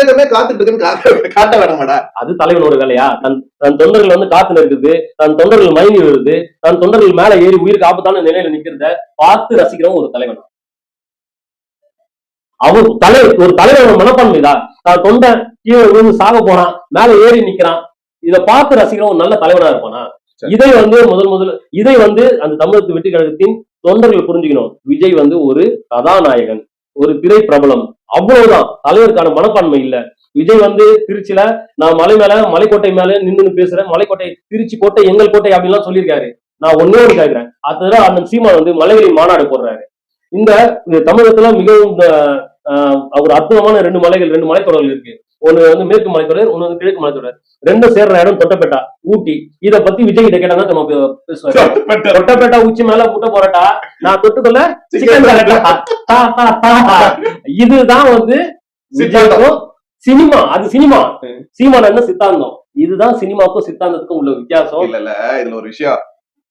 தமிழகமே காத்துட்டு இருக்குன்னு காட்ட- வேணாமாடா அது தலைவனோட வேலையா? தன் தன் தொண்டர்கள் வந்து காத்து நிற்குது. தன் தொண்டர்கள் மயங்கி வருது தன் தொண்டர்கள் மேல ஏறி உயிருக்கு ஆபத்தான நிலையில நிக்கிறத பார்த்து ரசிக்கிறவன் ஒரு தலைவன். அவர் தலை ஒரு தலைவனோட மனப்பான்மை தான். தொண்டை கீழே விழுந்து சாக போறான். மேல ஏறி நிக்கிறான். இதை பார்த்து ரசிக்கிறவன் ஒரு நல்ல தலைவனா இருப்பானா. இதை வந்து முதல் முதல் இதை வந்து அந்த தமிழகத்து வெற்றி கழகத்தின் தொண்டர்கள் புரிஞ்சுக்கணும். விஜய் வந்து ஒரு கதாநாயகன். ஒரு திரை பிரபலம் அவ்வளவுதான். தலைவருக்கான மனப்பான்மை இல்ல. விஜய் வந்து திருச்சியில நான் மலை மேல மலைக்கோட்டை மேல நின்று பேசுறேன். மலைக்கோட்டை திருச்சி கோட்டை எங்கள் கோட்டை அப்படின்லாம் சொல்லியிருக்காரு. நான் ஒன்னே ஒன்று கேட்கிறேன் அடுத்தது அந்த சீமான் வந்து மலைகளில் மாநாடு போடுறாரு. இந்த இந்த தமிழகத்துல மிகவும் ஒரு அற்புதமான ரெண்டு மலைகள் ரெண்டு மலைத்தொடர்கள் இருக்கு. ஒண்ணு வந்து மேற்கு மலைத்தொடர் ஒண்ணு வந்து கிழக்கு மலைத்தொடர். ரெண்டும் சேர்ற இடம் தொட்டப்பேட்டா ஊட்டி. இத பத்தி விஜய் கிட்ட கேட்டா நம்ம தொட்டப்பேட்டா. உச்சி மேல முட்டை போராட்டா நான் தொட்டுக்கொள்ள இதுதான் வந்து விஜய்க்கும் சினிமா. அது சினிமா. சீமான் சித்தாந்தம்? இதுதான் சினிமாவுக்கும் சித்தாந்தத்துக்கும் உள்ள வித்தியாசம். இல்ல இல்ல. இதுல ஒரு விஷயம்.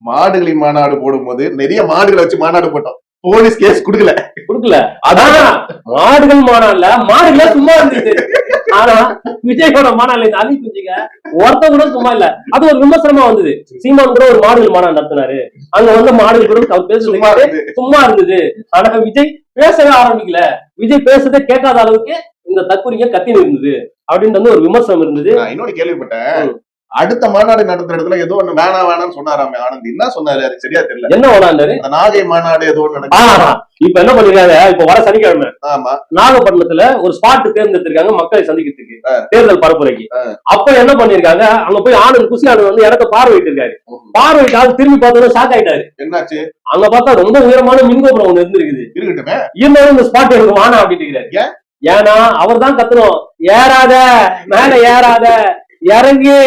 மாடுகளின் மாநாடு போடும்போது நிறைய மாடுகளை வச்சு மாநாடு போட்டோம். போலீஸ் கேஸ் குடுக்கல. கொடுக்கல. அதான் மாடுகள் மாநாடுல மாடுகளே சும்மா இருந்துச்சு. ஆனா விஜயோட மாநாடுல இந்த அலி குஞ்சிங்க ஒருத்த கூட சும்மா இல்ல. அது ஒரு விமர்சனமா வந்தது. சீமான் கூட ஒரு மாடுகள் மாநாடு நடத்தினாரு. அங்க வந்து மாடுகள் கூட அவர் பேசுறது சும்மா இருந்தது. ஆனா விஜய் பேசவே ஆரம்பிக்கல. விஜய் பேசுறதே கேட்காத அளவுக்கு இந்த தற்கொலைங்க கத்தின்னு இருந்தது அப்படின்ட்டு வந்து ஒரு விமர்சனம் இருந்தது. இன்னொன்னு கேள்விப்பட்டேன். அடுத்த மாநாடு நடத்துற இடத்துல ஏதோ ஒண்ணு வேணாம் வேணாம்னு சொன்னாராமே. ஆனந்த் என்ன சொன்னாரு? அது சரியா தெரியல. என்ன வேணாண்டாரு அந்த நாகை மாநாடு ஏதோ ஒண்ணு இப்ப என்ன பண்ணிருக்காங்க? இப்ப வர சனிக்கிழமை ஆமா. நாகப்பட்டினத்துல ஒரு ஸ்பாட் தேர்ந்தெடுத்திருக்காங்க மக்களை சந்திக்கிறதுக்கு. தேர்தல் பரப்புரைக்கு. அப்ப என்ன பண்ணிருக்காங்க? அங்க போய் ஆனந்த் குசி ஆனந்த் வந்து இடத்த பார்வையிட்டு இருக்காரு பார்வையிட்டு ஆள் திரும்பி பார்த்தோம் ஷாக் ஆயிட்டாரு. என்னாச்சு? அங்க பார்த்தா ரொம்ப உயரமான மின்கோபுரம் ஒண்ணு இருந்திருக்குது. இருக்கட்டுமே. இருந்தாலும் இந்த ஸ்பாட் எனக்கு வானா அப்படின்னு? ஏன்னா அவர் தான் கத்தணும். ஏறாத மேல ஏறாத இறங்கு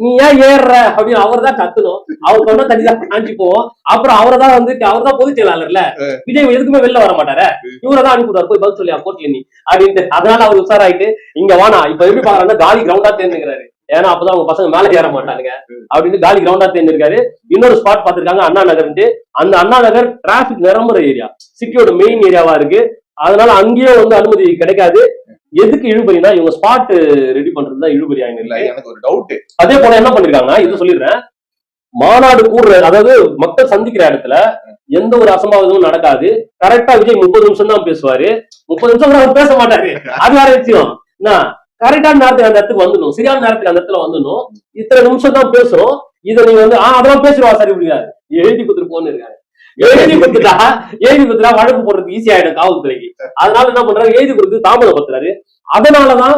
நீ ஏன் ஏறுற அப்படின்னு அவர் தான் கத்தணும். அவர் சொன்னா தனிதான் காஞ்சி போவோம் அப்புறம் அவரை தான் வந்து அவர் தான் பொதுச் செயலாளர்ல. விஜய் எதுக்குமே வெளில வர மாட்டாரு. இவரை தான் அனுப்பிவிட்டாரு போய் பதில் சொல்லியா கோர்ட்ல நீ? அப்படின்ட்டு. அதனால அவர் உஷாராயிட்டு இங்க வானா இப்ப எப்படி பாக்குறாங்க காலி கிரவுண்டா தேர்ந்துக்கிறாரு. ஏன்னா அப்பதான் அவங்க பசங்க மேல ஏற மாட்டானுங்க. அப்படின்னு காலி கிரவுண்டா தேர்ந்திருக்காரு. இன்னொரு ஸ்பாட் பாத்திருக்காங்க அண்ணா நகர்ன்ட்டு. அந்த அண்ணா நகர் டிராபிக் நிரம்புற ஏரியா சிட்டியோட மெயின் ஏரியாவா இருக்கு. அதனால அங்கேயும் வந்து அனுமதி கிடைக்காது. எதுக்கு இழுபறினா இவங்க ஸ்பாட் ரெடி பண்றது தான் இழுபறி இல்ல எனக்கு ஒரு டவுட் அதே போல என்ன பண்ணிருக்காங்க இது சொல்லிடுறேன். மாநாடு கூடுற அதாவது மக்கள் சந்திக்கிற இடத்துல எந்த ஒரு அசம்பாவிதமும் நடக்காது. கரெக்டா விஜய் முப்பது நிமிஷம் தான் பேசுவாரு. முப்பது நிமிஷம் கூட அவர் பேச மாட்டாரு. அது வேற விஷயம். கரெக்டான நேரத்துக்கு அந்த இடத்துக்கு வந்துடணும். சரியான நேரத்துக்கு அந்த இடத்துல வந்துடணும். இத்தனை நிமிஷம் தான் பேசுறோம். இதை நீங்க வந்து ஆஹ் அதெல்லாம் பேசுவா சரி முடியாது எழுதி கொடுத்துட்டு போன்னு இருக்காரு. எழுதி கொடுத்துட்டா எழுதி கொடுத்துட்டா வழக்கு போடுறதுக்கு ஈஸியாயிடும் காவல்துறைக்கு. அதனால என்ன பண்றாரு? எழுதி கொடுத்து தாமதப்படுத்துறாரு. அதனாலதான்